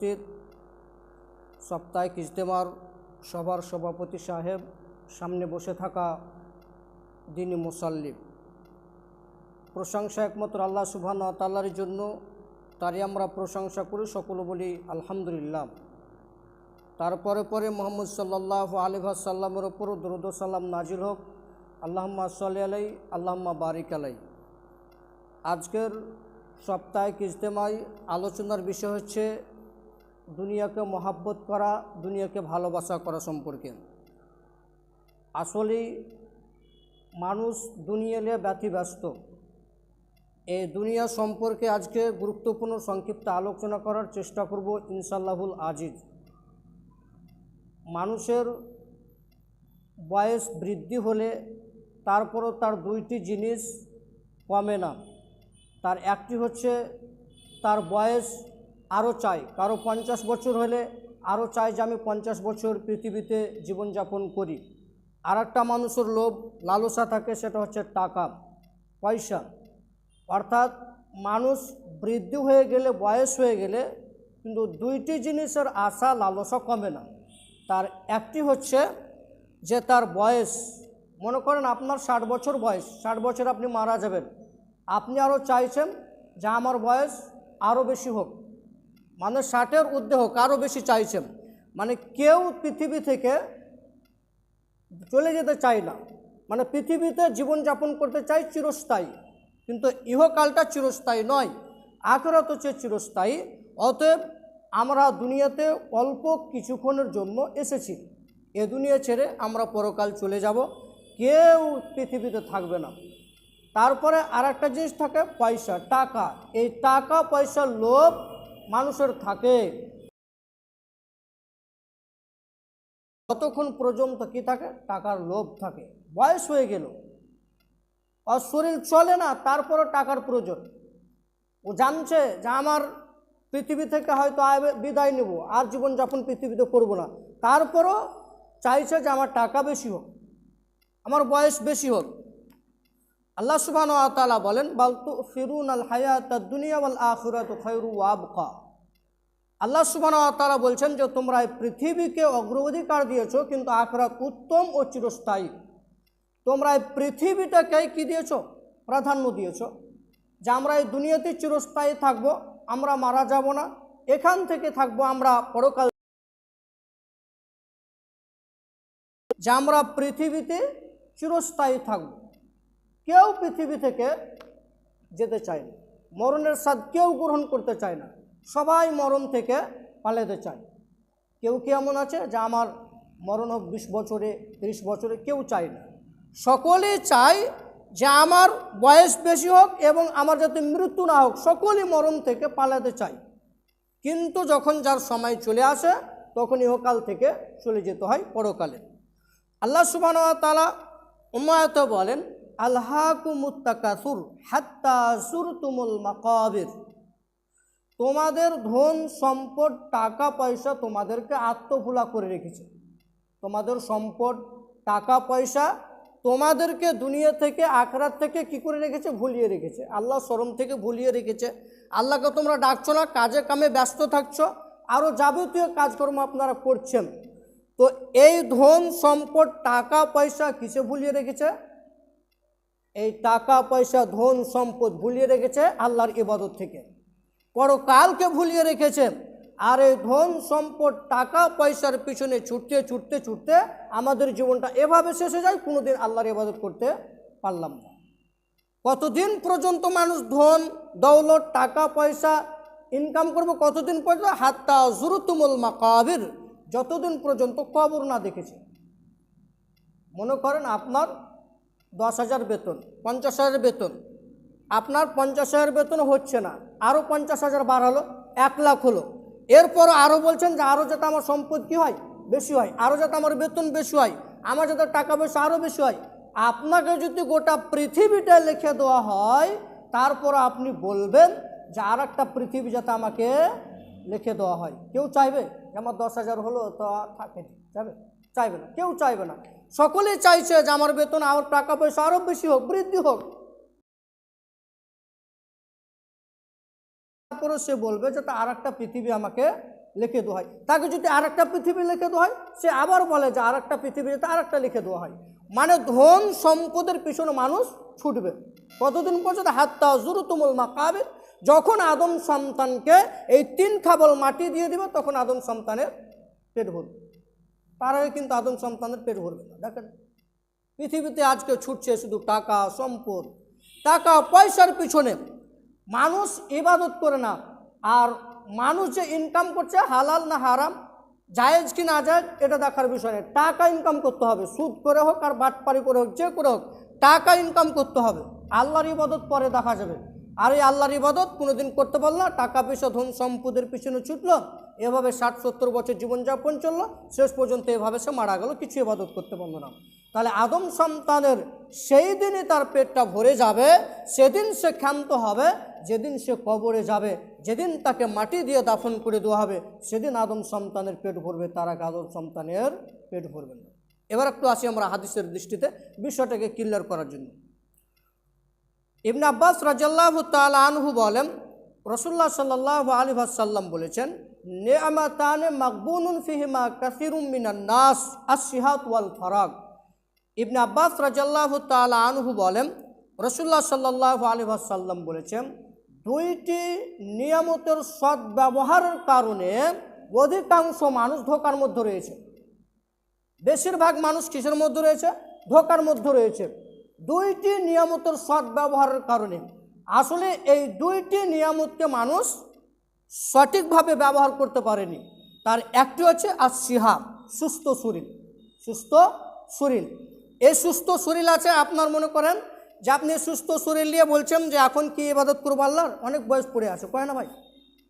উপস্থিত সাপ্তাহিক ইজতেমার সভার সভাপতি সাহেব, সামনে বসে থাকা দিনী মুসাল্লিম। প্রশংসা একমাত্র আল্লাহ সুবহান তাল্লার জন্য, তারই আমরা প্রশংসা করি সকলে বলি আলহামদুলিল্লাহ। তারপরে পরে মোহাম্মদ সাল্লাহ আলিহাসাল্লামের ওপর দরুদ সাল্লাম নাজিল হোক। আল্লাহম্মা সাল্লি আলাই আল্লাহম্মা বারিক আলাই আজকের সাপ্তাহিক ইজতেমায় আলোচনার বিষয় হচ্ছে দুনিয়াকে মহাব্বত করা, দুনিয়াকে ভালোবাসা করা সম্পর্কে। আসলেই মানুষ দুনিয়ালে ব্যতিব্যস্ত। এই দুনিয়া সম্পর্কে আজকে গুরুত্বপূর্ণ সংক্ষিপ্ত আলোচনা করার চেষ্টা করব ইনশাল্লাহুল আজিজ। মানুষের বয়স বৃদ্ধি হলে তারপরও তার দুইটি জিনিস কমে না। তার একটি হচ্ছে তার বয়স আরও চাই। কারও পঞ্চাশ বছর হলে আরও চাই যে আমি পঞ্চাশ বছর পৃথিবীতে জীবনযাপন করি। আর একটা মানুষের লোভ, লালসা থাকে সেটা হচ্ছে টাকা, পয়সা। অর্থাৎ মানুষ বৃদ্ধি হয়ে গেলে, বয়স হয়ে গেলে কিন্তু দুইটি জিনিসের আশা, লালসা কমে না। তার একটি হচ্ছে যে তার বয়স, মনে করেন আপনার ষাট বছর বয়স, ষাট বছর আপনি মারা যাবেন। আপনি আরও চাইছেন যে আমার বয়স আরও বেশি হোক। মানে ষাটের উদ্দেহ আরও বেশি চাইছেন মানে কেউ পৃথিবী থেকে চলে যেতে চায় না। মানে পৃথিবীতে জীবনযাপন করতে চাই চিরস্থায়ী। কিন্তু ইহকালটা চিরস্থায়ী নয়, আখরাত হচ্ছে চিরস্থায়ী। অতএব আমরা দুনিয়াতে অল্প কিছুক্ষণের জন্য এসেছি। এ দুনিয়া ছেড়ে আমরা পরকাল চলে যাব। কেউ পৃথিবীতে থাকবে না। তারপরে আর একটা জিনিস থাকে, পয়সা, টাকা। এই টাকা, পয়সার লোভ মানুষের থাকে। কতক্ষণ পর্যন্ত কি থাকে? টাকার লোভ থাকে। বয়স হয়ে গেল। আর শরীর চলে না, তারপরও টাকার প্রয়োজন। ও জানছে যে আমার পৃথিবী থেকে হয়তো বিদায় নেব, আর জীবনযাপন পৃথিবীতে করব না। তারপরও চাইছে যে আমার টাকা বেশি হোক, আমার বয়স বেশি হোক। আল্লাহ সুবাহ তালা বলেন বালতু ফিরুন আল হায়াত দুনিয়া ওয়াল আখিরাত খৈরু ওয়াবকা আল্লাহ সুবাহ তালা বলছেন যে, তোমরা এই পৃথিবীকে অগ্রাধিকার দিয়েছ, কিন্তু আখরাত উত্তম ও চিরস্থায়ী। তোমরা এই পৃথিবীটাকে কী দিয়েছ? প্রাধান্য দিয়েছ। যে আমরা এই দুনিয়াতে চিরস্থায়ী থাকব, আমরা মারা যাব না। এখান থেকে থাকব আমরা পরকাল যে আমরা পৃথিবীতে চিরস্থায়ী থাকব। কেউ পৃথিবী থেকে যেতে চায় না। মরণের স্বাদ কেউ গ্রহণ করতে চায় না। সবাই মরণ থেকে পালাতে চায়। কেউ কি এমন আছে যে আমার মরণ হোক বিশ বছরে, ত্রিশ বছরে? কেউ চায় না। সকলে চায় যে আমার বয়স বেশি হোক এবং আমার যাতে মৃত্যু না হোক, সকলেই মরণ থেকে পালাতে চায়। কিন্তু যখন যার সময় চলে আসে তখন ইহকাল থেকে চলে যেতে হয় পরকালে। আল্লাহ সুবাহ তালা উমায়ত বলেন আল্লাহকুমুত্তাকাসুর হাত্তা সুর তুমুল মাকাবির। তোমাদের ধন, সম্পদ, টাকা, পয়সা তোমাদেরকে আত্মভুলা করে রেখেছে। তোমাদের সম্পদ, টাকা, পয়সা তোমাদেরকে দুনিয়া থেকে, আখরাত থেকে কি করে রেখেছে? ভুলিয়ে রেখেছে। আল্লাহ শরম থেকে ভুলিয়ে রেখেছে। আল্লাহকে তোমরা ডাকছো না, কাজে কামে ব্যস্ত থাকছো। আরও যাবতীয় কাজকর্ম আপনারা করছেন। তো এই ধন, সম্পদ, টাকা, পয়সা কিসে ভুলিয়ে রেখেছে? এই টাকা, পয়সা, ধন, সম্পদ ভুলিয়ে রেখেছে আল্লাহর ইবাদত থেকে। পরকালকে ভুলিয়ে রেখেছে আর এই ধন সম্পদ, টাকা, পয়সার পিছনে ছুটতে ছুটতে ছুটতে আমাদের জীবনটা এভাবে শেষ হয়ে যায়, কোনোদিন আল্লাহর ইবাদত করতে পারলাম না। কতদিন পর্যন্ত মানুষ ধন, দৌলত, টাকা, পয়সা ইনকাম করব, কতদিন পর্যন্ত? হাত্তা জুরুতুমুল মাকাবির, যতদিন পর্যন্ত কবর না দেখেছে। মনে করেন আপনার দশ হাজার বেতন, পঞ্চাশ হাজার বেতন। আপনার পঞ্চাশ হাজার বেতন হচ্ছে না। আরও পঞ্চাশ হাজার বার হলো, এক লাখ হলো। এরপর আরও বলছেন যে আরও যাতে আমার সম্পত্তি হয়? বেশি হয়। আরও যাতে আমার বেতন বেশি হয়, আমার যাতে টাকা পয়সা আরও বেশি হয়। আপনাকে যদি গোটা পৃথিবীটা লিখে দেওয়া হয়, তারপর আপনি বলবেন যে আর একটা পৃথিবী যাতে আমাকে লিখে দেওয়া হয়। কেউ চাইবে যে আমার দশ হাজার হলো তো থাকে যাবে? চাইবে না, কেউ চাইবে না। সকলেই চাইছে যে আমার বেতন, আমার টাকা পয়সা আরও বেশি হোক, বৃদ্ধি হোক। তারপরে সে বলবে যে তা আর একটা পৃথিবী আমাকে লিখে দেওয়া হয়। তাকে যদি আর একটা পৃথিবী লিখে দেওয়া হয়, সে আবার বলে যে আর একটা পৃথিবীতে আর একটা লিখে দেওয়া হয়। মানে ধন সম্পদের পিছনে মানুষ ছুটবে। কতদিন পর্যন্ত? হাত্তা জুরুতুমুল মাকাবির। যখন আদম সন্তানকে এই তিন খাবল মাটি দিয়ে দিবে, তখন আদম সন্তানের পেট ভরবে। তার আগে কিন্তু আদম সন্তানের পেট ভরবে না। দেখেন, পৃথিবীতে আজকে ছুটছে শুধু টাকা, সম্পদ। টাকা, পয়সার পিছনে মানুষ ইবাদত করে না। আর মানুষ যে ইনকাম করছে, হালাল না হারাম, জায়েজ কি না যায় এটা দেখার বিষয় নেই। টাকা ইনকাম করতে হবে, সুদ করে হোক আর বাটপারি করে হোক, যে করে হোক, টাকা ইনকাম করতে হবে। আল্লাহর ইবাদত পরে দেখা যাবে। আর এই আল্লাহর ইবাদত কোনোদিন করতে পারল না, টাকা পয়সা ধন সম্পদের পিছনে ছুটলো এভাবে ষাট সত্তর বছর জীবনযাপন চলল, শেষ পর্যন্ত এভাবে সে মারা গেল কিছু ইবাদত করতে পারল না। তাহলে আদম সন্তানের সেই দিনই তার পেটটা ভরে যাবে, সেদিন সে ক্ষান্ত হবে, যেদিন সে কবরে যাবে, যেদিন তাকে মাটি দিয়ে দাফন করে দেওয়া হবে, সেদিন আদম সন্তানের পেট ভরবে, তার আদম সন্তানের পেট ভরবে না। এবার একটু আসি আমরা হাদিসের দৃষ্টিতে, বিষয়টাকে ক্লিয়ার করার জন্য। ইবনে আব্বাস রাজাল্লাহ তাল আনহু বলেন রসুল্লাহ সাল্লাহ আলী সাল্লাম বলেছেন নেআমাতানে মাকবুনুন ফিহিমা কাসিরুম মিনান নাস আসিহাত ওয়াল ফারাগ। ইবনে আব্বাস রাজাল্লাহ তাল আনহু বলেন, রসুল্লাহ সাল্লাহ আলী সাল্লাম বলেছেন, দুইটি নিয়ামতের সদ্ব্যবহারের কারণে অধিকাংশ মানুষ ধোকার মধ্যে রয়েছে। বেশিরভাগ মানুষ কিসের মধ্যে রয়েছে? ধোকার মধ্যে রয়েছে। দুইটি নিয়ামতের সদ্ব্যবহারের কারণে। আসলে এই দুইটি নিয়ামতকে মানুষ সঠিকভাবে ব্যবহার করতে পারেনি। তার একটি হচ্ছে আর সিহা সুস্থ শরীর সুস্থ শরীর। এই সুস্থ শরীর আছে আপনার মনে করেন যে আপনি সুস্থ শরীর নিয়ে বলছেন যে এখন কি ইবাদত করব আল্লাহর? অনেক বয়স পড়ে আছে, কয় না ভাই?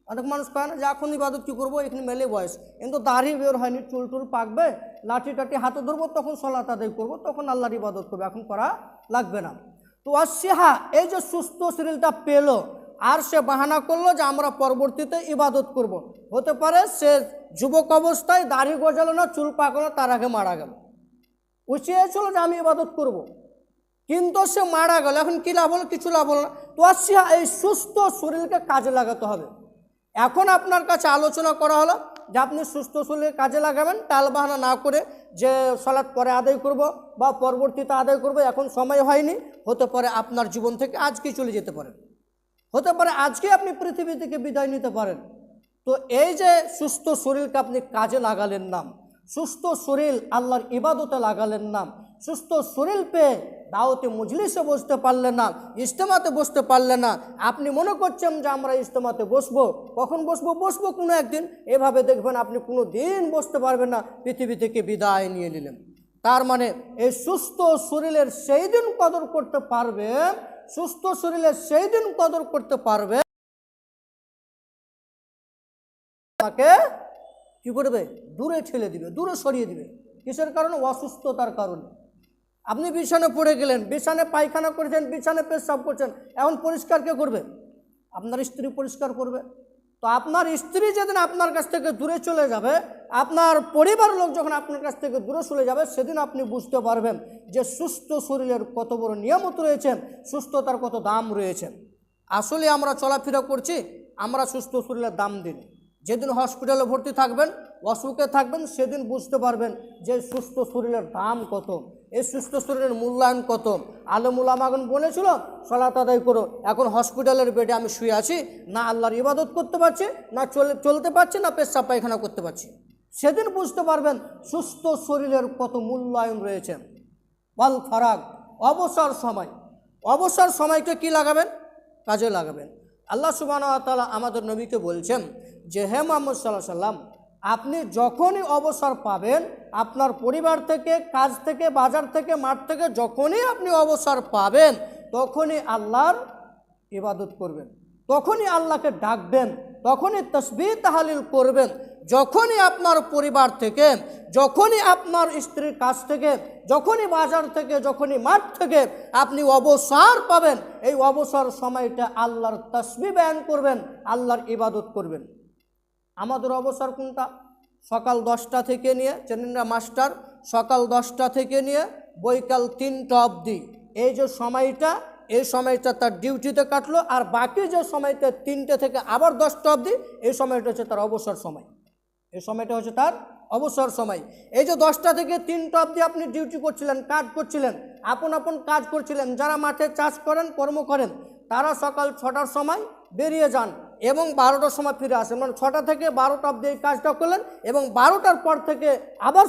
অনেক মানুষ কয় না যে এখন ইবাদত কী করব? এখানে মেলে বয়স। কিন্তু দাড়ি বের হয়নি, চুল টুল পাকবে, লাঠি টাঠি হাতে ধরবো, তখন সলাত আদায় করব, তখন আল্লাহর ইবাদত করবে। এখন করা লাগবে না। তো অসিহা এই যে সুস্থ শরীরটা পেল, আর সে বাহানা করল যে আমরা পরবর্তীতে ইবাদত করব। হতে পারে সে যুবক অবস্থায় দাড়ি গজালো না, চুল পাকলো, তার আগে মারা গেল। ও চেয়েছিল যে আমি ইবাদত করব। কিন্তু সে মারা গেল। এখন কী লাভ হলো? কিছু লাভ হলো না। তো আসিয়া এই সুস্থ শরীরকে কাজে লাগাতে হবে। এখন আপনার কাছে আলোচনা করা হলো যে আপনি সুস্থ শরীরে কাজে লাগাবেন, টাল বাহানা না করে যে সলাৎ পরে আদায় করব বা পরবর্তীতে আদায় করব, এখন সময় হয়নি, হতে পারে আপনার জীবন থেকে আজকেই চলে যেতে পারেন হতে পারে আজকে আপনি পৃথিবী থেকে বিদায় নিতে পারেন। তো এই যে সুস্থ শরীরকে আপনি কাজে লাগালেন নাম, সুস্থ শরীর আল্লাহর ইবাদতে লাগালেন নাম সুস্থ শরীর পেয়ে দাওতে মজলিসে বসতে পারলেন না, ইজতেমাতে বসতে পারলেন না। আপনি মনে করছেন যে আমরা ইজতেমাতে বসবো? কখন বসবো? বসবো কোনো একদিন। এভাবে দেখবেন আপনি কোনো দিন বসতে পারবেন না। পৃথিবী থেকে বিদায় নিয়ে নিলেন। তার মানে এই সুস্থ শরীরের সেই দিন কদর করতে পারবে, সুস্থ শরীরের সেই দিন কদর করতে পারবে। তাকে কি করবে? দূরে ঠেলে দিবে, দূরে সরিয়ে দিবে। কিসের কারণে? অসুস্থতার কারণে। আপনি বিছানে পড়ে গেলেন বিছানে পায়খানা করেছেন বিছানে পেশাব করছেন, এখন পরিষ্কার কে করবে? আপনার স্ত্রী পরিষ্কার করবে। তো আপনার স্ত্রী যেদিন আপনার কাছ থেকে দূরে চলে যাবে, আপনার পরিবার লোক যখন আপনার কাছ থেকে দূরে চলে যাবে, সেদিন আপনি বুঝতে পারবেন যে সুস্থ শরীরের কত বড় নিয়ামত রয়েছে, সুস্থতার কত দাম রয়েছে। আসলে আমরা চলাফেরা করছি, আমরা সুস্থ শরীরের দাম দিন। যেদিন হসপিটালে ভর্তি থাকবেন, অসুখে থাকবেন, সেদিন বুঝতে পারবেন যে সুস্থ শরীরের দাম কত। এই সুস্থ শরীরের মূল্যায়ন কত? আলমুল আমাগন বলেছিল, সলাত আদায় করো। এখন হসপিটালের বেডে আমি শুয়ে আছি, না আল্লাহর ইবাদত করতে পারছি, না চলে, চলতে পারছি, না পেশাব পায়খানা করতে পারছি। সেদিন বুঝতে পারবেন, সুস্থ শরীরের কত মূল্যায়ন রয়েছে। ওয়াল ফারাক, অবসর সময়। অবসর সময়কে কি লাগাবেন? কাজে লাগাবেন। আল্লাহ সুবাহ তালা আমাদের নবীকে বলছেন যে, হে মোহাম্মদ সাল্লাহ সাল্লাম আপনি যখনই অবসর পাবেন, আপনার পরিবার থেকে, কাজ থেকে, বাজার থেকে, মাঠ থেকে, যখনই আপনি অবসর পাবেন, তখনই আল্লাহর ইবাদত করবেন। তখনই আল্লাহকে ডাকবেন, তখনই তসবি তাহালিল করবেন। যখনই আপনার পরিবার থেকে, যখনই আপনার স্ত্রীর কাছ থেকে, যখনই বাজার থেকে, যখনই মাঠ থেকে আপনি অবসর পাবেন, এই অবসর সময়টা আল্লাহর তসবি বয়ান করবেন, আল্লাহর ইবাদত করবেন। আমাদের অবসর কোনটা? সকাল দশটা থেকে নিয়ে চেনেনরা মাস্টার, সকাল দশটা থেকে নিয়ে বৈকাল তিনটা অবধি। এই যে সময়টা, এই সময়টা তার ডিউটিতে কাটলো, আর বাকি যে সময়টা তিনটে থেকে আবার দশটা অবধি, এই সময়টা হচ্ছে তার অবসর সময়। এই সময়টা হচ্ছে তার অবসর সময়। এই যে দশটা থেকে তিনটা অবধি আপনি ডিউটি করছিলেন, কাজ করছিলেন, আপন আপন কাজ করছিলেন, যারা মাঠে চাষ করেন, কর্ম করেন, তারা সকাল ছটার সময় বেরিয়ে যান। এবং বারোটার সময় ফিরে আসেন। মানে ছটা থেকে বারোটা অবধি এই কাজটা করলেন এবং বারোটার পর থেকে আবার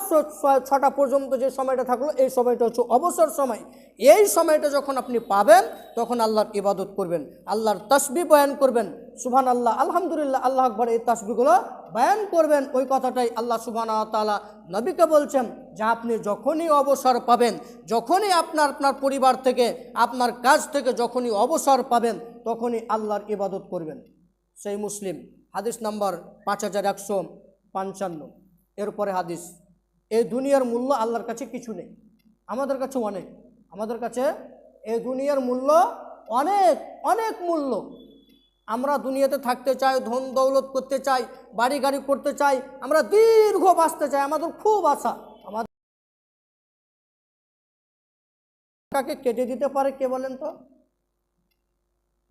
ছটা পর্যন্ত যে সময়টা থাকল, এই সময়টা হচ্ছে অবসর সময়। এই সময়টা যখন আপনি পাবেন, তখন আল্লাহর ইবাদত করবেন, আল্লাহর তসবি বয়ান করবেন। সুবহান আল্লাহ আলহামদুলিল্লাহ, আল্লাহ আকবর, এই তসবিগুলো বয়ান করবেন। ওই কথাটাই আল্লাহ সুবহান তালা নবীকে বলছেন যে, আপনি যখনই অবসর পাবেন, যখনই আপনার আপনার পরিবার থেকে, আপনার কাজ থেকে যখনই অবসর পাবেন, তখনই আল্লাহর ইবাদত করবেন। সেই মুসলিম। হাদিস নাম্বার পাঁচ হাজার একশো পঞ্চান্ন। এরপরে হাদিস, এই দুনিয়ার মূল্য আল্লাহর কাছে কিছু নেই। আমাদের কাছে অনেক। আমাদের কাছে এই দুনিয়ার মূল্য অনেক অনেক মূল্য। আমরা দুনিয়াতে থাকতে চাই, ধন দৌলত করতে চাই, বাড়ি গাড়ি করতে চাই, আমরা দীর্ঘ বাঁচতে চাই। আমাদের খুব আশা। আমাদের কাকে কেটে দিতে পারে কে বলেন তো?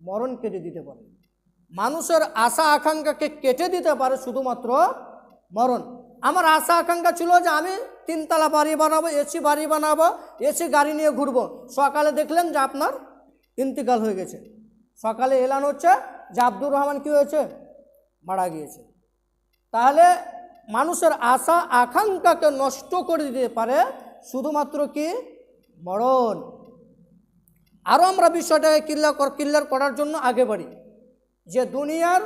মরণ কেটে দিতে পারে। মানুষের আশা আকাঙ্ক্ষাকে কেটে দিতে পারে শুধুমাত্র মরণ। আমার আশা আকাঙ্ক্ষা ছিল যে আমি তিনতলা বাড়ি বানাবো, এসি বাড়ি বানাবো, এসি গাড়ি নিয়ে ঘুরবো। সকালে দেখলেন যে আপনার ইন্তিকাল হয়ে গেছে। সকালে এলান হচ্ছে যে আব্দুর রহমান কী হয়েছে? মারা গিয়েছে। তাহলে মানুষের আশা আকাঙ্ক্ষাকে নষ্ট করে দিতে পারে শুধুমাত্র কি? মরণ। আরও আমরা বিষয়টাকে ক্লিয়ার ক্লিয়ার করার জন্য আগে বাড়ি। যে দুনিয়ার,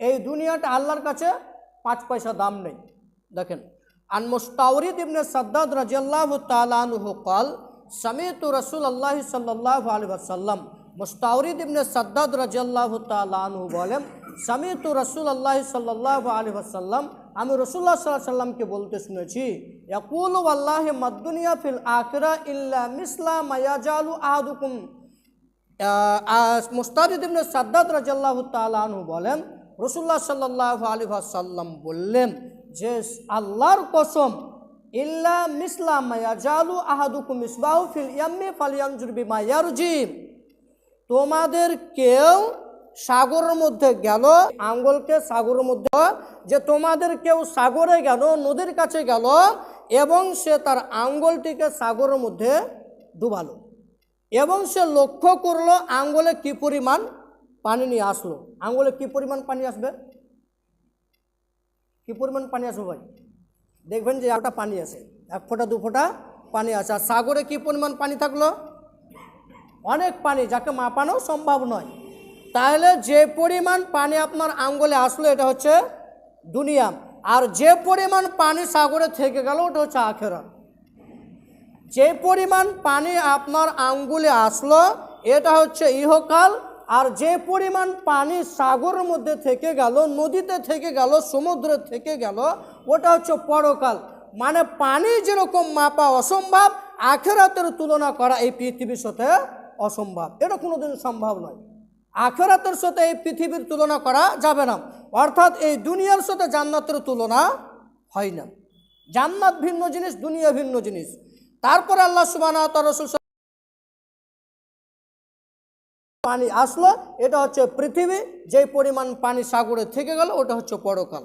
এই দুনিয়াটা আল্লাহর কাছে পাঁচ পয়সা দাম নেই। দেখেন, আন মুস্তাউরিদ ইবনে সাদ্দাদ রাজিয়াল্লাহ তালানহু কল সামিত রসুল আল্লাহ সাল্লাহ আলী আসাল্লাম মুস্তাউরিদ ইবনে সাদ্দাদ রাজিয়াল্লাহ তালানহু বলেন, সামিত রসুল আল্লাহ সাল্লাহ আলী আসাল্লাম আমি রসুল্লাহ সাল্লাহ সাল্লামকে বলতে শুনেছি, ইয়াকুল আল্লাহ মাদ্দুনিয়া ফিল আখরা ইল্লা মিসলা মায়াজালু আহাদুকুম। মুস্তাদিদ ইবনে সাদ্দাদ রাজাল্লাহ তালু বলেন রসুল্লাহ সাল্লাহ আলী সাল্লাম বললেন যে, আল্লাহর কসম, ইল্লা মিসলা মায়াজালু আহাদুকুম মিসবাহু ফিল ইয়াম্মি ফালিয়ানজুর বিমা ইয়ারজি। তোমাদের কেউ সাগরের মধ্যে গেল, আঙ্গলকে সাগরের মধ্যে, যে তোমাদের কেউ সাগরে গেল, নদীর কাছে গেল, এবং সে তার আঙ্গলটিকে সাগরের মধ্যে ডুবালো। এবং সে লক্ষ্য করল আঙ্গুলে কি পরিমাণ পানি নিয়ে আসলো। আঙ্গুলে কি পরিমাণ পানি আসবে? কি পরিমাণ পানি আসবে ভাই? দেখবেন যে একটা পানি আছে, এক ফোঁটা, দু ফোঁটা পানি আছে। আর সাগরে কি পরিমাণ পানি থাকল? অনেক পানি, যাকে মাপানো সম্ভব নয়। তাহলে যে পরিমাণ পানি আপনার আঙ্গুলে আসলো, এটা হচ্ছে দুনিয়া। আর যে পরিমাণ পানি সাগরে থেকে গেল, ওটা হচ্ছে আখেরা। যে পরিমাণ পানি আপনার আঙ্গুলে আসলো, এটা হচ্ছে ইহকাল, আর যে পরিমাণ পানি সাগরের মধ্যে থেকে গেল, নদীতে থেকে গেল, সমুদ্রে থেকে গেল, ওটা হচ্ছে পরকাল। মানে পানি যেরকম মাপা অসম্ভব, আখেরাতের তুলনা করা এই পৃথিবীর সাথে অসম্ভব। এটা কোনোদিন সম্ভব নয়। আখেরাতের সাথে এই পৃথিবীর তুলনা করা যাবে না। অর্থাৎ এই দুনিয়ার সাথে জান্নাতের তুলনা হয় না। জান্নাত ভিন্ন জিনিস, দুনিয়া ভিন্ন জিনিস। তারপরে আল্লাহ সুবাহ রসুল পানি আসলো, এটা হচ্ছে পৃথিবী, যেই পরিমাণ পানি সাগরে থেকে গেল, ওটা হচ্ছে পরকাল।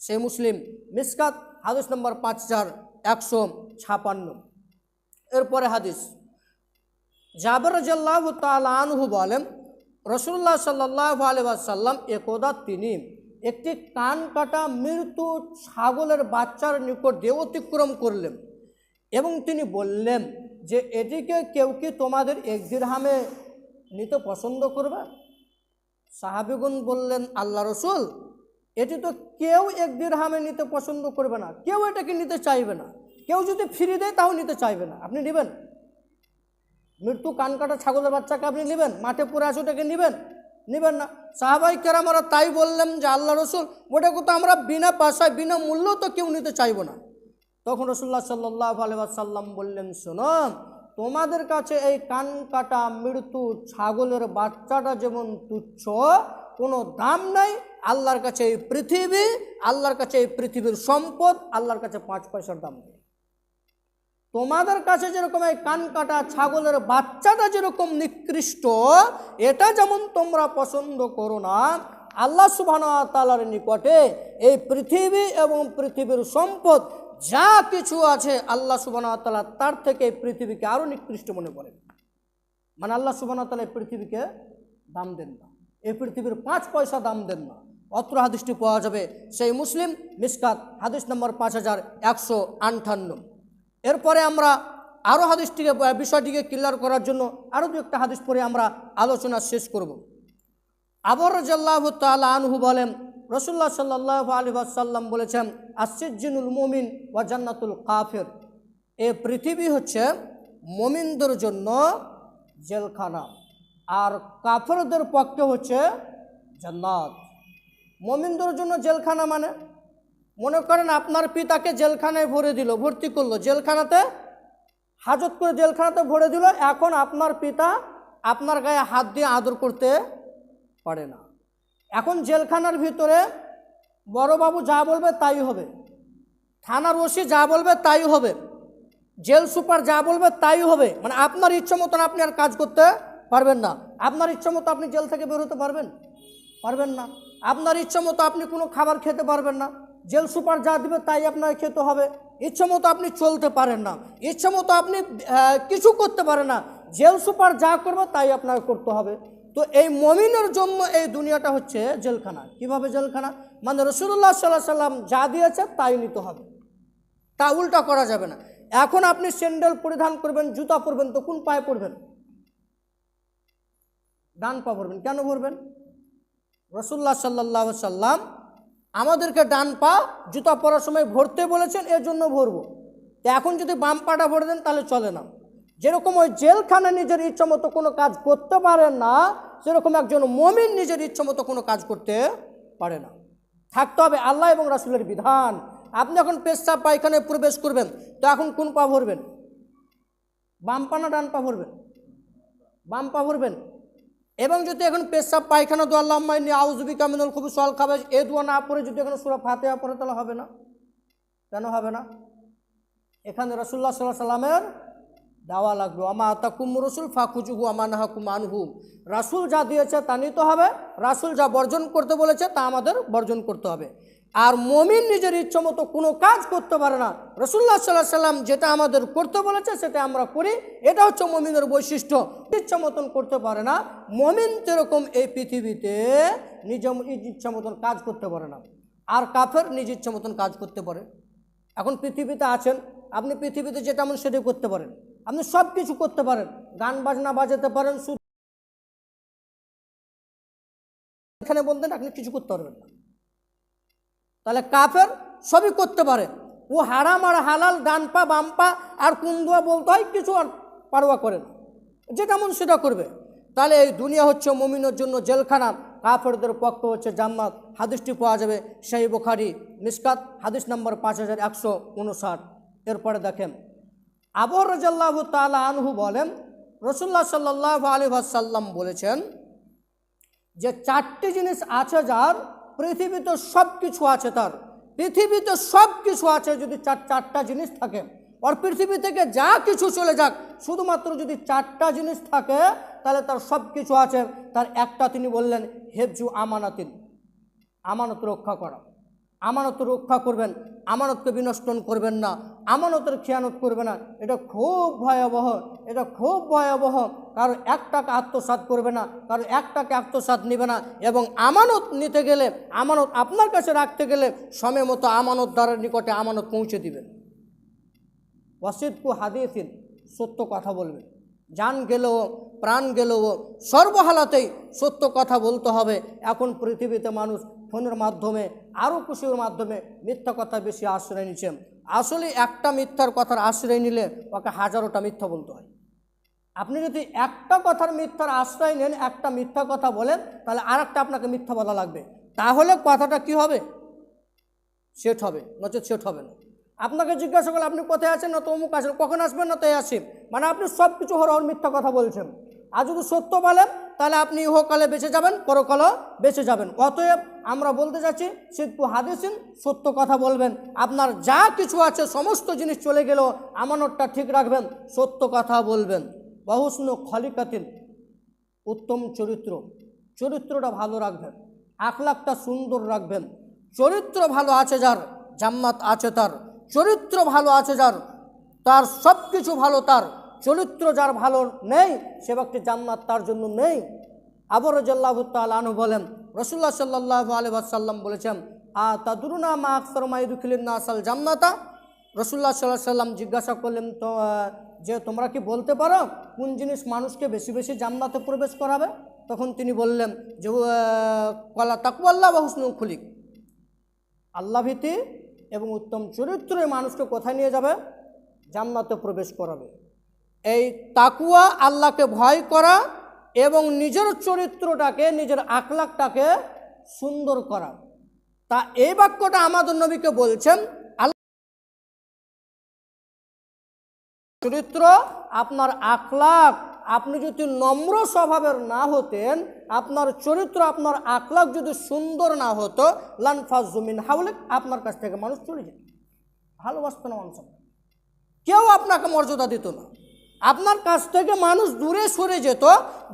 সে মুসলিম মিসকাত, হাদিস নম্বর পাঁচ হাজার একশো ছাপান্ন। এরপরে হাদিস। জাবর রাজ্লাহ তালহু বলেন রসুল্লাহ সাল্লাহ আলহাসাল্লাম একদা তিনি একটি কান কাটা মৃত্যু ছাগলের বাচ্চার নিকট দিয়ে অতিক্রম করলেন। এবং তিনি বললেন যে এটিকে কেউ কি তোমাদের এক দিরহামে নিতে পছন্দ করবে? সাহাবিগুন বললেন, আল্লাহ রসুল, এটি তো কেউ এক দিরহামে নিতে পছন্দ করবে না। কেউ এটাকে নিতে চাইবে না। কেউ যদি ফিরে দেয়, তাও নিতে চাইবে না। আপনি নেবেন। মৃত্যু কান কাটা ছাগলের বাচ্চাকে আপনি নেবেন। মাঠে পড়ে আছে ওটাকে নেবেন। নেবেন না। সাহাবাই কেরাম ওরা তাই বললেন যে, আল্লাহ রসুল, ওটাকে তো আমরা বিনা পয়সায়, বিনা মূল্য তো কেউ নিতে চাইব না। তখন রসুল্লাহ সাল্লাহ আলহাসাল্লাম বললেন, শোনো, তোমাদের কাছে এই কান কাটা মৃত্যু ছাগলের বাচ্চাটা যেমন তুচ্ছ, কোনো দাম নাই। আল্লাহর কাছে এই পৃথিবী, আল্লাহর কাছে এই পৃথিবীর সম্পদ, আল্লাহর কাছে পাঁচ পয়সার দাম নেই। তোমাদের কাছে যেরকম এই কান কাটা ছাগলের বাচ্চাটা যেরকম নিকৃষ্ট, এটা যেমন তোমরা পছন্দ করো না, আল্লাহ সুবাহ তালার নিকটে এই পৃথিবী এবং পৃথিবীর সম্পদ যা কিছু আছে আল্লাহ সুবাহ তালা তার থেকে পৃথিবীকে আরও নিকৃষ্ট মনে করেন। মানে আল্লাহ সুবাহ এই পৃথিবীকে দাম দেন না। এই পৃথিবীর পাঁচ পয়সা দাম দেন না। অত্র হাদিসটি পাওয়া যাবে, সেই মুসলিম মিসকাত, হাদিস নম্বর পাঁচ হাজার একশো আটান্ন। এরপরে আমরা আরও হাদিসটিকে, বিষয়টিকে ক্লিয়ার করার জন্য আরও দু একটা হাদিস পরে আমরা আলোচনা শেষ করব। আবর রাজাল্লাহ তালা আনহু বলেন রসুল্লাহ সাল্লাহ আলী সাল্লাম বলেছেন আসিজিনুল মমিন ওয়া জান্নাতুল কাফের। এ পৃথিবী হচ্ছে মমিনদের জন্য জেলখানা, আর কাফেরদের পক্ষে হচ্ছে জান্নাত। মমিনদের জন্য জেলখানা মানে? মনে করেন আপনার পিতাকে জেলখানায় ভরে দিল, ভর্তি করল, জেলখানাতে হাজত করে জেলখানাতে ভরে দিল, এখন আপনার পিতা আপনার গায়ে হাত দিয়ে আদর করতে পারে না। এখন জেলখানার ভিতরে বড়বাবু যা বলবে তাই হবে। থানার ওসি যা বলবে তাই হবে। জেল সুপার যা বলবে তাই হবে। মানে আপনার ইচ্ছে মতন আপনি আর কাজ করতে পারবেন না। আপনার ইচ্ছে মতো আপনি জেল থেকে বেরোতে পারবেন? পারবেন না। আপনার ইচ্ছে মতো আপনি কোনো খাবার খেতে পারবেন না। জেল সুপার যা দিবে তাই আপনাকে খেতে হবে। ইচ্ছে মতো আপনি চলতে পারেন না। ইচ্ছে মতো আপনি কিছু করতে পারেন না। জেল সুপার যা করবে তাই আপনাকে করতে হবে। তো এই মমিনের জন্য এই দুনিয়াটা হচ্ছে জেলখানা। কীভাবে জেলখানা? মানে রসুল্লাহ সাল্লাহ সাল্লাম যা দিয়েছে তাই নিতে হবে। তা উল্টা করা যাবে না। এখন আপনি স্যান্ডেল পরিধান করবেন, জুতা পরবেন, তো কোন পায়ে পরবেন? ডান পা ভরবেন কেন ভরবেন রসুল্লাহ সাল্লাহ সাল্লাম আমাদেরকে ডান পা, জুতা পরার সময় ভরতে বলেছেন, এর জন্য ভরবো। তো এখন যদি বাম পাটা ভরে দেন, তাহলে চলে না। যেরকম ওই জেলখানা নিজের ইচ্ছা মতো কোনো কাজ করতে পারে না সেরকম একজন মমিন নিজের ইচ্ছা মতো কোনো কাজ করতে পারে না। থাকতে হবে আল্লাহ এবং রাসুলের বিধান। আপনি এখন পেশাব, পায়খানায় প্রবেশ করবেন তো এখন কোন পা ভরবেন? বাম পা না ডান পা ভরবেন? বাম পা ভরবেন? এবং যদি এখন পেশাব, পায়খানা দোয়া আল্লাহ নিয়ে আউজবি কামিনুল খুবই সল খাবে এ দোয়া না পড়ে যদি এখন সুরা ফাতেহা পড়ে, তাহলে হবে না? কেন হবে না? এখানে রসুল্লাহ সাল্লাহ সাল্লামের দেওয়া লাগবে আমা তাকুম রসুল ফাকুজুহু আমান হাকুম আনহু। রাসুল যা দিয়েছে তা নিতে হবে। রাসুল যা বর্জন করতে বলেছে তা আমাদের বর্জন করতে হবে। আর মমিন নিজের ইচ্ছা মতো কোনো কাজ করতে পারে না। রসুল্লাহ সাল্লাহ সাল্লাম যেটা আমাদের করতে বলেছে সেটা আমরা করি। এটা হচ্ছে মমিনের বৈশিষ্ট্য। ইচ্ছা মতন করতে পারে না। মমিন যেরকম এই পৃথিবীতে নিজ ইচ্ছা মতন কাজ করতে পারে না। আর কাফের নিজ ইচ্ছা মতন কাজ করতে পারে। এখন পৃথিবীতে আছেন। আপনি পৃথিবীতে যেটা মন সেটাই করতে পারেন। আপনি সব কিছু করতে পারেন। গান বাজনা বাজাতে পারেন এখানে বলতেন আপনি কিছু করতে পারবেন না। তাহলে কাফের সবই করতে পারে। ও হারাম আর হালাল, ডান পা, বাম পা, আর কুন্দুয়া বলতে হয় কিছু আর পারোয়া করে না। যেটা মন সেটা করবে। তাহলে এই দুনিয়া হচ্ছে মমিনের জন্য জেলখানা। কাফেরদের পক্ষ হচ্ছে জাম্মাত হাদিসটি পাওয়া যাবে সেই বুখারি মিসকাত, হাদিস নম্বর পাঁচ হাজার একশো উনষাট। এরপরে দেখেন আবর রাজাল্লাহ তালা আনহু বলেন রসুল্লাহ সাল্লাহ আলী সাল্লাম বলেছেন যে চারটি জিনিস আছে যার, পৃথিবীতে সব কিছু আছে তার। পৃথিবীতে সব কিছু আছে যদি চার চারটা জিনিস থাকে। আর পৃথিবী থেকে যা কিছু চলে যাক, শুধুমাত্র যদি চারটা জিনিস থাকে, তাহলে তার সব কিছু আছে। তার একটা তিনি বললেন, হেফজু আমানাতিন, আমানত রক্ষা করা। আমানত রক্ষা করবেন, আমানতকে বিনষ্টন করবেন না, আমানতের খেয়ানত করবে না। এটা খুব ভয়াবহ, এটা খুব ভয়াবহ। কারও এক টাকা আত্মসাৎ করবে না, কারও এক টাকা আত্মসাৎ নেবে না। এবং আমানত নিতে গেলে, আমানত আপনার কাছে রাখতে গেলে সময় মতো আমানতদারের নিকটে আমানত পৌঁছে দিবেন। ওয়াসিদকু হাদিয়েছিন সত্য কথা বলবেন। জান গেলেও, প্রাণ গেলেও সর্বহালাতেই সত্য কথা বলতে হবে। এখন পৃথিবীতে মানুষ ফোনের মাধ্যমে আরও খুশির মাধ্যমে মিথ্যা কথা বেশি আশ্রয় নিচ্ছেন। আসলে একটা মিথ্যার কথার আশ্রয় নিলে ওকে হাজারোটা মিথ্যা বলতে হয়। আপনি যদি একটা কথার মিথ্যার আশ্রয় নেন, একটা মিথ্যা কথা বলেন, তাহলে আর একটা আপনাকে মিথ্যা বলা লাগবে। তাহলে কথাটা কি হবে? সেট হবে, নচেত সেট হবে না। আপনাকে জিজ্ঞাসা করলে, আপনি কোথায় আছেন? না তো অমুক কখন আসবেন? না তাই আসি। মানে আপনি সব কিছু হওয়ার মিথ্যা কথা বলছেন। আর যদি সত্য বলেন তাহলে আপনি ইহকালে বেঁচে যাবেন, পরকালেও বেঁচে যাবেন। অতএব আমরা বলতে যাচ্ছি সিদ্ধু হাদিসিন সত্য কথা বলবেন। আপনার যা কিছু আছে, সমস্ত জিনিস চলে গেলেও আমানতটা ঠিক রাখবেন, সত্য কথা বলবেন। বহুষ্ণ খলিকাতিন উত্তম চরিত্র। চরিত্রটা ভালো রাখবেন আখলাকটা সুন্দর রাখবেন। চরিত্র ভালো আছে যার, জান্নাত আছে তার। চরিত্র ভালো আছে যার, তার সব কিছু ভালো তার। চরিত্র যার ভালো নেই, সে ব্যক্তি জান্নাত তার জন্য নেই। আবর রাজ্লাহ তালু বলেন রসুল্লাহ সাল্লাহ আলহাসাল্লাম বলেছেন আ তাদুরুনা মা আকসর না আসাল জান্নাতা? রসুল্লাহ সাল্লাহ সাল্লাম জিজ্ঞাসা করলেন, তো যে তোমরা কি বলতে পারো, কোন জিনিস মানুষকে বেশি বেশি জান্নাতে প্রবেশ করাবে? তখন তিনি বললেন, যে কলা তাকুয়াল্লাহ বা হুসনুল খুলিক। আল্লাহ ভীতি এবং উত্তম চরিত্র এই মানুষকে কোথায় নিয়ে যাবে? জান্নাতে প্রবেশ করাবে। এই তাকুয়া, আল্লাহকে ভয় করা এবং নিজের চরিত্রটাকে, নিজের আখলাকটাকে সুন্দর করা। তা এই বাক্যটা আমাদের নবীকে বলছেন চরিত্র, আপনার আখলাক, আপনি যদি নম্র স্বভাবের না হতেন, আপনার চরিত্র, আপনার আখলাক যদি সুন্দর না হতো লানফাজ জমিন হাউলে আপনার কাছ থেকে মানুষ চলে যেত। ভালোবাসত না মানুষ। কেউ আপনাকে মর্যাদা দিত না। আপনার কাছ থেকে মানুষ দূরে সরে যেত,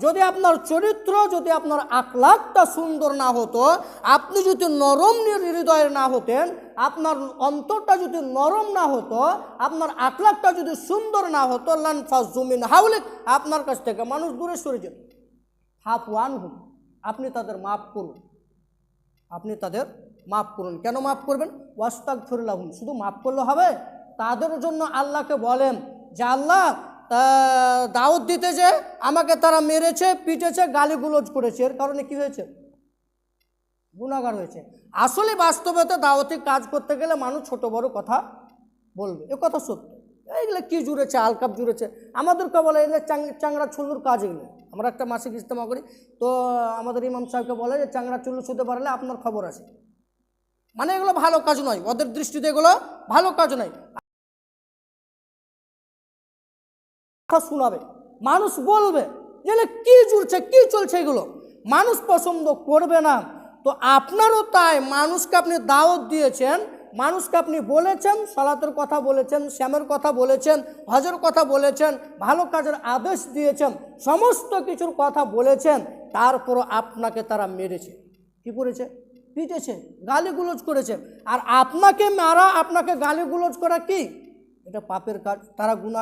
যদি আপনার চরিত্র, যদি আপনার আখলাকটা সুন্দর না হতো, আপনি যদি নরম হৃদয়ের না হতেন, আপনার অন্তরটা যদি নরম না হতো, আপনার আখলাকটা যদি সুন্দর না হতো লানফাস জমিন হাউলিক, আপনার কাছ থেকে মানুষ দূরে সরে যেত। হাফ ওয়ান হুম আপনি তাদের মাফ করুন। আপনি তাদের মাফ করুন। কেন মাফ করবেন? ওয়াস্তাক ফিরলাহুম শুধু মাফ করলে হবে? তাদের জন্য আল্লাহকে বলেন, যে আল্লাহ তা দাওয়াত দিতে যে আমাকে তারা মেরেছে, পিটেছে গালিগুলোজ করেছে। এর কারণে কি হয়েছে? গুণাগার হয়েছে। আসলে বাস্তবতে দাওয়াতি কাজ করতে গেলে মানুষ ছোট বড় কথা বলবে। এ কথা সত্য। এইগুলো কি জুড়েছে, আলকাপ জুড়েছে? আমাদেরকে বলে এগুলো চাং- চাংড়া ছুল্লুর কাজ এগুলো। আমরা একটা মাসিক ইজতেমা করি। তো আমাদের ইমাম সাহেবকে বলে যে চাংড়া চুল্লু শুতে পারলে আপনার খবর আছে। মানে এগুলো ভালো কাজ নয়। ওদের দৃষ্টিতে এগুলো ভালো কাজ নয়। কথা শোনাবে, মানুষ বলবে যে কি জুড়ছে, কি চলছে এগুলো? মানুষ পছন্দ করবে না। তো আপনারও তাই, মানুষকে আপনি দাওয়াত দিয়েছেন, মানুষকে আপনি বলেছেন, সালাতের কথা বলেছেন, শ্যামের কথা বলেছেন, হজের কথা বলেছেন, ভালো কাজের আদেশ দিয়েছেন, সমস্ত কিছুর কথা বলেছেন, তারপরও আপনাকে তারা মেরেছে। কি করেছে? পিটেছে, গালিগুলোজ করেছে। আর আপনাকে মারা, আপনাকে গালিগুলোজ করা কি? এটা পাপের কাজ, তারা গুণা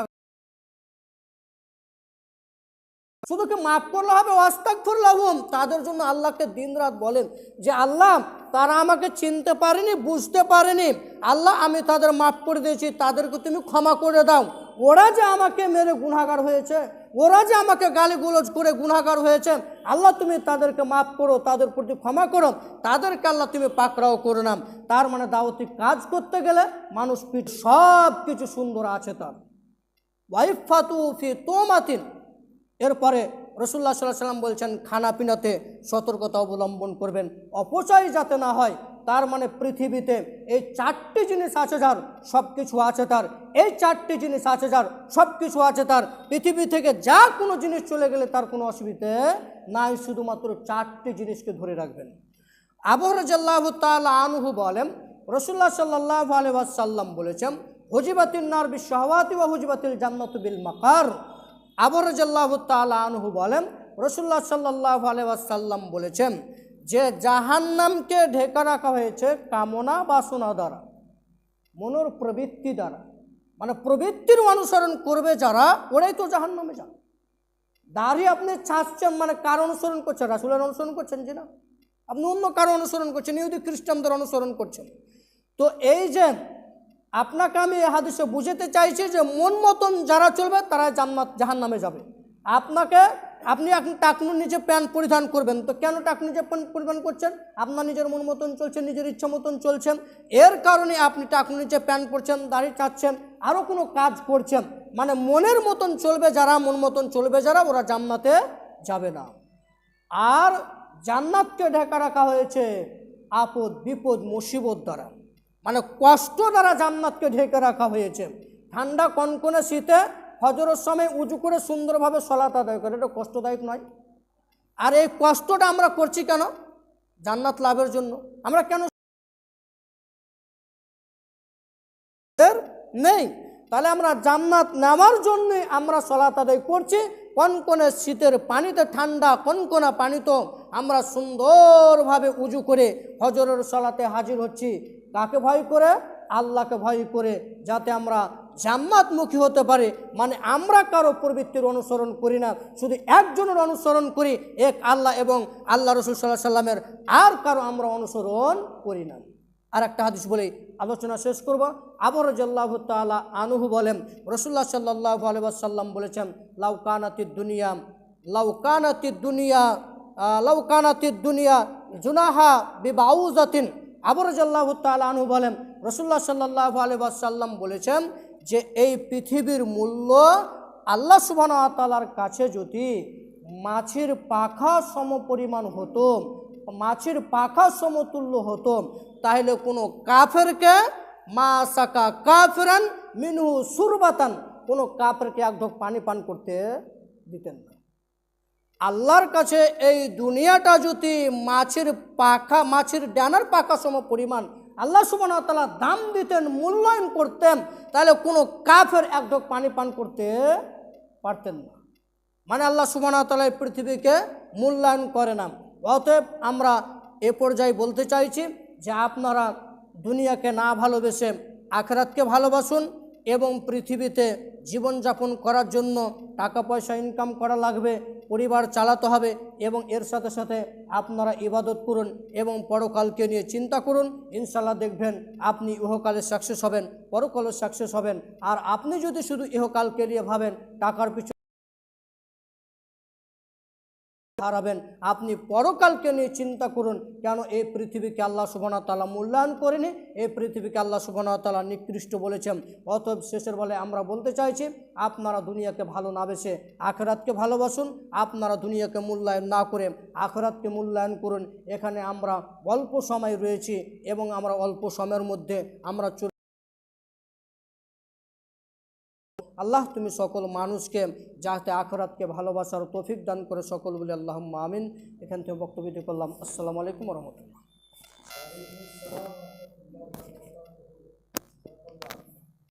শুধু কি মাফ করলে হবে? ওয়াস্তাক ফুরলাহুম তাদের জন্য আল্লাহকে দিনরাত বলেন যে, আল্লাহ, তারা আমাকে চিনতে পারেনি, বুঝতে পারেনি। আল্লাহ, আমি তাদের মাফ করে দিয়েছি, তাদেরকে তুমি ক্ষমা করে দাও। ওরা যে আমাকে মেরে গুনাগার হয়েছে, ওরা যে আমাকে গালি গালিগুলোজ করে গুনাগার হয়েছে, আল্লাহ, তুমি তাদেরকে মাফ করো, তাদের প্রতি ক্ষমা করো। তাদেরকে আল্লাহ, তুমি পাকড়াও করে নাম তার মানে দাওয়াতি কাজ করতে গেলে মানুষ পিঠ সব কিছু সুন্দর আছে তার। ওয়াইফাতু ফি তোমাতিন। এরপরে রসুল্লাহ সাল্লাহ সাল্লাম বলছেন, খানা পিনাতে সতর্কতা অবলম্বন করবেন। অপচয় যাতে না হয়, তার মানে পৃথিবীতে এই চারটি জিনিস আছে যার সব কিছু আছে তার। এই চারটি জিনিস আছে যার সব কিছু আছে তার। পৃথিবী থেকে যা কোনো জিনিস চলে গেলে তার কোনো অসুবিধে নাই, শুধুমাত্র চারটি জিনিসকে ধরে রাখবেন। আবহরাজাল্লাহ তাল আনহু বলেন, রসুল্লাহ সাল্লাহ আলহাসাল্লাম বলেছেন হুজিবাতিল নার বিশ্বহাওয়াতি বা হুজিবাতিল জান্নাত বিল মাকার। আবরাজাল্লাহ তাল আনহু বলেন রসুল্লাহ সাল্লাহ আলহাসাল্লাম বলেছেন যে জাহান্নামকে ঢেকে রাখা হয়েছে কামনা বাসনা দ্বারা, মনোর প্রবৃত্তি দ্বারা। মানে প্রবৃত্তির অনুসরণ করবে যারা, ওরাই তো জাহান্নামে যান দাড়ি আপনি ছাঁচছেন মানে কার অনুসরণ করছেন? রাসুলের অনুসরণ করছেন যে না। আপনি অন্য কারও অনুসরণ করছেন, ইহুদি খ্রিস্টানদের অনুসরণ করছেন। তো এই যে আপনাকে আমি এ হাদিসে বুঝাতে চাইছি যে মন মতন যারা চলবে, তারা জান্নাত জাহান নামে যাবে। আপনাকে, আপনি এখন টাকনুর নিচে প্যান্ট পরিধান করবেন। তো কেন টাকনু নিচে প্যান্ট পরিধান করছেন? আপনার নিজের মন মতন চলছেন নিজের ইচ্ছা মতন চলছেন এর কারণে আপনি টাকনু নিচে প্যান্ট পরছেন, দাড়ি চাচ্ছেন আরও কোনো কাজ করছেন। মানে মনের মতন চলবে যারা, মন মতন চলবে যারা, ওরা জান্নাতে যাবে না। আর জান্নাতকে ঢেকা রাখা হয়েছে আপদ বিপদ মুসিবত দ্বারা। মানে কষ্ট দ্বারা জান্নাতকে ঢেকে রাখা হয়েছে। ঠান্ডা কনকনে শীতে হজরের সময় উঁচু করে সুন্দরভাবে সলাত আদায় করে। এটা কষ্টদায়ক নয়। আর এই কষ্টটা আমরা করছি কেন? জান্নাত লাভের জন্য। আমরা কেন নেই? তাহলে আমরা জান্নাত নেওয়ার জন্যই আমরা সলাত আদায় করছি। কনকনে শীতের পানিতে, ঠান্ডা কনকনা পানি তো আমরা সুন্দরভাবে উজু করে হজরের সলাতে হাজির হচ্ছি। কাকে ভয় করে? আল্লাহকে ভয় করে, যাতে আমরা জান্নাতমুখী হতে পারি। মানে আমরা কারও প্রবৃত্তির অনুসরণ করি না, শুধু একজনের অনুসরণ করি, এক আল্লাহ এবং আল্লাহ রসুল সাল্লাহ সাল্লামের আর কারও আমরা অনুসরণ করি না। আর একটা হাদিস বলে, আলোচনা শেষ করব। আবর জাল্লাহ তালা আনুহু বলেন রসুল্লাহ সাল্লাহ আলহাম বলেছেন লাউকানাতি দুনিয়া লাউকানাতি দুনিয়া লাউকানাতি দুনিয়া জুনাহা বিবাউজাতিন। আবর জাল্লাহ তালা বলেন রসুল্লাহ সাল্লাহ আলহাম বলেছেন যে, এই পৃথিবীর মূল্য আল্লাহ সুবাহ তালার কাছে যদি মাছের পাখা সমপরিমাণ হতো, মাছের পাখা সমতুল্য হতো, তাহলে কোনো কাফেরকে, মা সাকা কাফেরান মিনহু সুরবাতান, কোনো কাফেরকে এক পানি পান করতে দিতেন না। আল্লাহর কাছে এই দুনিয়াটা যদি মাছের পাখা, মাছের ডানার পাখা সম পরিমাণ আল্লাহ সুবান তালা দাম দিতেন, মূল্যায়ন করতেন, তাহলে কোনো কাফের এক ঢোক পানি পান করতে পারতেন না। মানে আল্লাহ সুবান তালা এই পৃথিবীকে মূল্যায়ন করে না। অতএব আমরা এ পর্যায়ে বলতে চাইছি যে আপনারা দুনিয়াকে না ভালোবেসে আখরাতকে ভালোবাসুন এবং পৃথিবীতে জীবনযাপন করার জন্য টাকা পয়সা ইনকাম করা লাগবে, পরিবার চালাতে হবে এবং এর সাথে সাথে আপনারা ইবাদত করুন এবং পরকালকে নিয়ে চিন্তা করুন। ইনশাল্লাহ দেখবেন আপনি ইহকালে সাকসেস হবেন পরকালে সাকসেস হবেন। আর আপনি যদি শুধু ইহকালকে নিয়ে ভাবেন, টাকার পিছনে হারাবেন আপনি পরকালকে নিয়ে চিন্তা করুন, কেন এই পৃথিবীকে আল্লাহ সুবহানা তালা মূল্যায়ন করেনি? এই পৃথিবীকে আল্লাহ সুবহানা তালা নিকৃষ্ট বলেছেন। অতএব শেষের বলে আমরা বলতে চাইছি, আপনারা দুনিয়াকে ভালো না বেসে আখরাতকে ভালোবাসুন, আপনারা দুনিয়াকে মূল্যায়ন না করে আখরাতকে মূল্যায়ন করুন। এখানে আমরা অল্প সময় রয়েছি এবং আমরা অল্প সময়ের মধ্যে আমরা আল্লাহ তুমি সকল মানুষকে যাতে আখরাতকে ভালোবাসার তৌফিক দান করে সকল বলে আল্লাহ মামিন এখান থেকে বক্তব্য করলাম। আসসালামু আলাইকুম রহমতুল্লাহ।